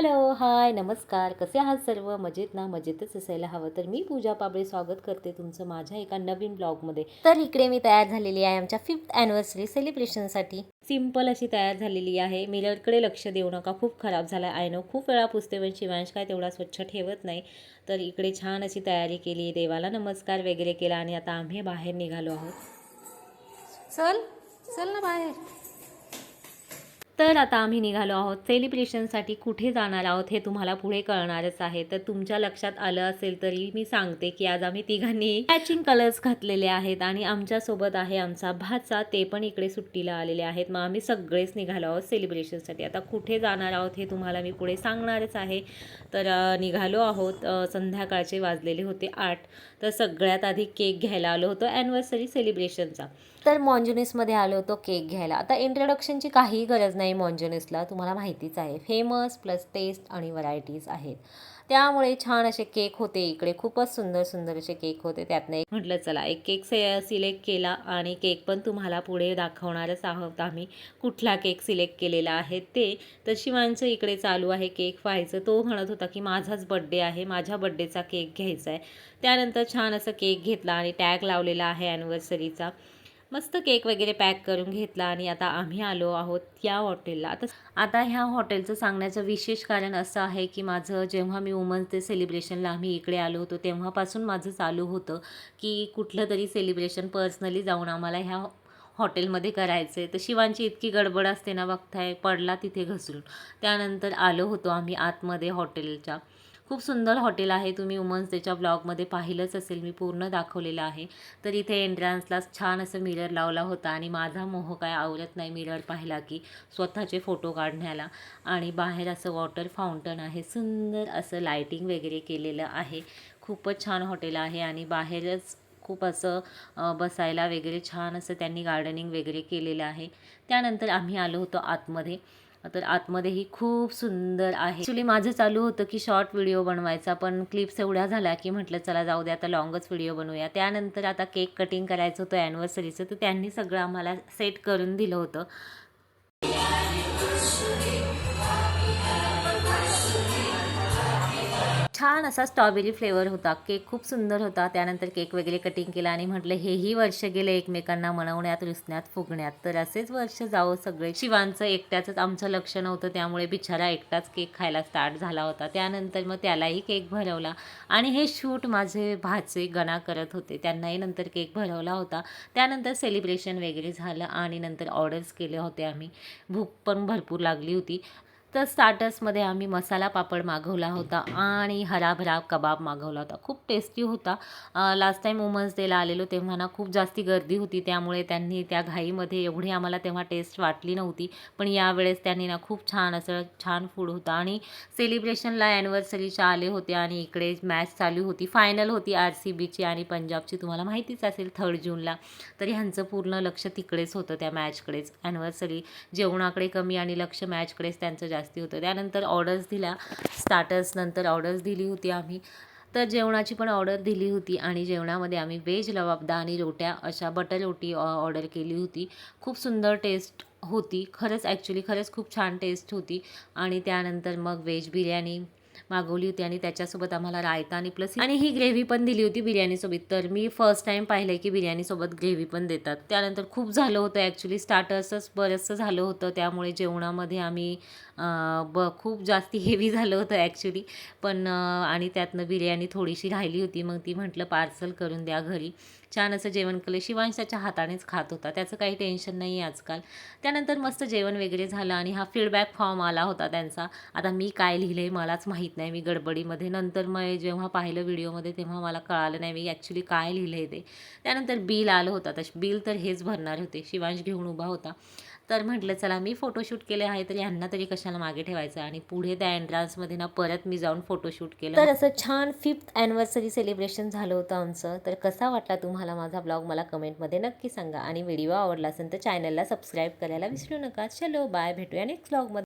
Hello hi नमस्कार. कसे आहात सर्व? मजेत ना? मजेतच असायला हवं. तर मी पूजा पाबळे स्वागत करते तुमचं माझ्या एका नवीन ब्लॉगमध्ये. तर इकडे मी तयार झालेली आहे आमच्या फिफ्थ ॲनिव्हर्सरी सेलिब्रेशनसाठी सिंपल अशी तयार झालेली आहे. मिररकडे लक्ष देऊ नका. खूप खराब झाला. आहे नो खूप वेळा पुसते पण शिवांश काय तेवढा स्वच्छ ठेवत नाही. तर इकडे छान अशी तयारी केली. देवाला नमस्कार वगैरे केला आणि आता आम्ही बाहेर निघालो आहोत. चल चल ना बाहेर. तर आता आम्ही निघालो आहोत. सेलिब्रेशनसाठी कुठे जाणार आहोत हे तुम्हाला पुढे कळणारच आहे. तर तुमच्या लक्षात आलं असेल तरी मी सांगते की आज आम्ही तिघांनी मॅचिंग कलर्स घातलेले आहेत आणि आमच्यासोबत आहे आमचा भाचा. ते पण इकडे सुट्टीला आलेले आहेत. मग आम्ही सगळेच निघालो आहोत सेलिब्रेशनसाठी. आता कुठे जाणार आहोत हे तुम्हाला मी पुढे सांगणारच आहे. तर निघालो आहोत. संध्याकाळचे वाजलेले होते आठ. तर सगळ्यात आधी केक घ्यायला आलो होतो. ॲनिव्हर्सरी सेलिब्रेशनचा तर मॉन्जुनिसमध्ये आलो होतो केक घ्यायला. आता इंट्रोडक्शनची काहीही गरज नाही. मॉन्जुनिसला तुम्हाला माहितीच आहे. फेमस प्लस टेस्ट आणि व्हरायटीज आहेत. त्यामुळे छान असे केक होते इकडे. खूपच सुंदर सुंदर असे केक होते. त्यातनं एक म्हटलं चला एक केक से सिलेक्ट केला आणि केक पण तुम्हाला पुढे दाखवणारच आहोत आम्ही. कुठला केक सिलेक्ट केलेला आहे ते. तर शिवांचं इकडे चालू आहे केक व्हायचं. तो म्हणत होता की माझाच बड्डे आहे. माझ्या बड्डेचा केक घ्यायचा आहे त्यानंतर छान असं केक घेतला आणि टॅग लावलेला आहे ॲनिव्हर्सरीचा मस्त केक वगैरे पॅक करून घेतला आणि आता आम्ही आलो आहोत या हॉटेलला. आता आता ह्या हॉटेलचं सांगण्याचं विशेष कारण असं आहे की माझं जेव्हा मी वुमन्स डे सेलिब्रेशनला आम्ही इकडे आलो होतो तेव्हापासून माझं चालू होतं की कुठलं तरी सेलिब्रेशन पर्सनली जाऊन आम्हाला ह्या हॉटेलमध्ये करायचं आहे तर शिवांची इतकी गडबड असते ना बघताय पडला तिथे घसरून. त्यानंतर आलो होतो आम्ही आतमध्ये हॉटेलच्या. खूप सुंदर हॉटेल आहे. तुम्ही वुमन्स डेच्या ब्लॉगमध्ये पाहिलंच असेल. मी पूर्ण दाखवलेलं आहे. तर इथे एंट्रन्सला छान असं मिरर लावला होता आणि माझा मोह काय आवडत नाही मिरर पाहिला की स्वतःचे फोटो काढण्याला. आणि बाहेर असं वॉटर फाउंटन आहे. सुंदर असं लायटिंग वगैरे केलेलं आहे. खूपच छान हॉटेल आहे आणि बाहेरच खूप असं बसायला वगैरे छान असं त्यांनी गार्डनिंग वगैरे केलेलं आहे. त्यानंतर आम्ही आलो होतो आतमध्ये. तर आतमध्येही खूप सुंदर आहे. ॲक्च्युली माझं चालू होतं की शॉर्ट व्हिडिओ बनवायचा पण क्लिप्स एवढ्या झाल्या की म्हटलं चला जाऊ दे आता लॉंगच व्हिडिओ बनवूया. त्यानंतर आता केक कटिंग करायचं होतं ॲनिव्हर्सरीचं तर त्यांनी सगळं आम्हाला सेट करून दिलं होतं. छान असा स्ट्रॉबेरी फ्लेवर होता. केक खूप सुंदर होता. त्यानंतर केक वगैरे कटिंग केला आणि म्हटलं हेही वर्ष गेले एकमेकांना मनवण्यात रुसण्यात फुगण्यात. तर असेच वर्ष जावं सगळे. शिवांचं एकट्याचंच आमचं लक्ष नव्हतं. त्यामुळे बिचारा एकटाच केक खायला स्टार्ट झाला होता. त्यानंतर मग त्यालाही केक भरवला. आणि हे शूट माझे भाचे गणा करत होते. त्यांनाही नंतर केक भरवला होता. त्यानंतर सेलिब्रेशन वगैरे झालं आणि नंतर ऑर्डर्स केले होते आम्ही. भूक पण भरपूर लागली होती. तर स्टार्टर्समध्ये आम्ही मसाला पापड मागवला होता आणि हराभरा कबाब मागवला होता. खूप टेस्टी होता. लास्ट टाईम वुमन्स डेला आलेलो तेव्हा ना खूप जास्ती गर्दी होती. त्यामुळे त्यांनी त्या घाईमध्ये एवढी आम्हाला तेव्हा टेस्ट वाटली नव्हती. पण यावेळेस त्यांनी ना खूप छान असं छान फूड होतं आणि सेलिब्रेशनला ॲनिव्हर्सरीच्या आले होते आणि इकडे मॅच चालू होती. फायनल होती आर सी बीची आणि पंजाबची. तुम्हाला माहितीच असेल थर्ड जूनला तर ह्यांचं पूर्ण लक्ष तिकडेच होतं त्या मॅचकडेच ॲनिव्हर्सरी जेवणाकडे कमी आणि लक्ष मॅचकडेच त्यांचं जास्त होतं. त्यानंतर ऑर्डर्स दिल्या. स्टार्टर्स नंतर ऑर्डर्स दिली होती आम्ही. तर जेवणाची पण ऑर्डर दिली होती आणि जेवणामध्ये आम्ही व्हेज लवाबदा आणि रोट्या अशा बटर रोटी ऑर्डर केली होती. खूप सुंदर टेस्ट होती. खरंच ॲक्च्युली खरंच खूप छान टेस्ट होती. आणि त्यानंतर मग व्हेज बिर्याणी मागवली होती आणि त्याच्यासोबत आम्हाला रायता आणि प्लस आणि ही ग्रेव्ही पण दिली होती बिर्याणीसोबत. तर मी फर्स्ट टाईम पाहिलं की बिर्याणीसोबत ग्रेव्ही पण देतात. त्यानंतर खूप झालं होतं ॲक्च्युली स्टार्टर्सच बरंचसं झालं होतं. त्यामुळे जेवणामध्ये आम्ही ब खूप जास्ती हेवी झालं होतं ॲक्च्युली पण आणि त्यातनं बिर्याणी थोडीशी राहिली होती. मग ती म्हटलं पार्सल करून द्या घरी. छान असं जेवण केलं. शिवांश त्याच्या हातानेच खात होता. त्याचं काही टेन्शन नाही आहे आजकाल. त्यानंतर मस्त जेवण वगैरे झालं आणि हा फीडबॅक फॉर्म आला होता त्यांचा. आता मी काय लिहिलं आहे मलाच माहीत नाही. मी गडबडीमध्ये. नंतर मग जेव्हा पाहिलं व्हिडिओमध्ये तेव्हा मला कळालं नाही मी ॲक्च्युली काय लिहिलं आहे ते. त्यानंतर बिल आलं होतं. तर बिल तर हेच भरणार होते. शिवांश घेऊन उभा होता. तर म्हटलं चला मी फोटोशूट केले आहे तर यांना तरी कशाला मागे ठेवायचं? आणि पुढे त्या एंट्रान्समध्ये ना परत मी जाऊन फोटोशूट केलं. तर असं छान फिफ्थ ॲनिव्हर्सरी सेलिब्रेशन झालं होतं आमचं. तर कसा वाटला तुम्हाला तुम्हाला माझा ब्लॉग मला कमेंटमध्ये नक्की सांगा. आणि व्हिडिओ आवडला असेल तर चॅनलला सबस्क्राईब करायला विसरू नका. चलो बाय भेटूया नेक्स्ट ब्लॉगमध्ये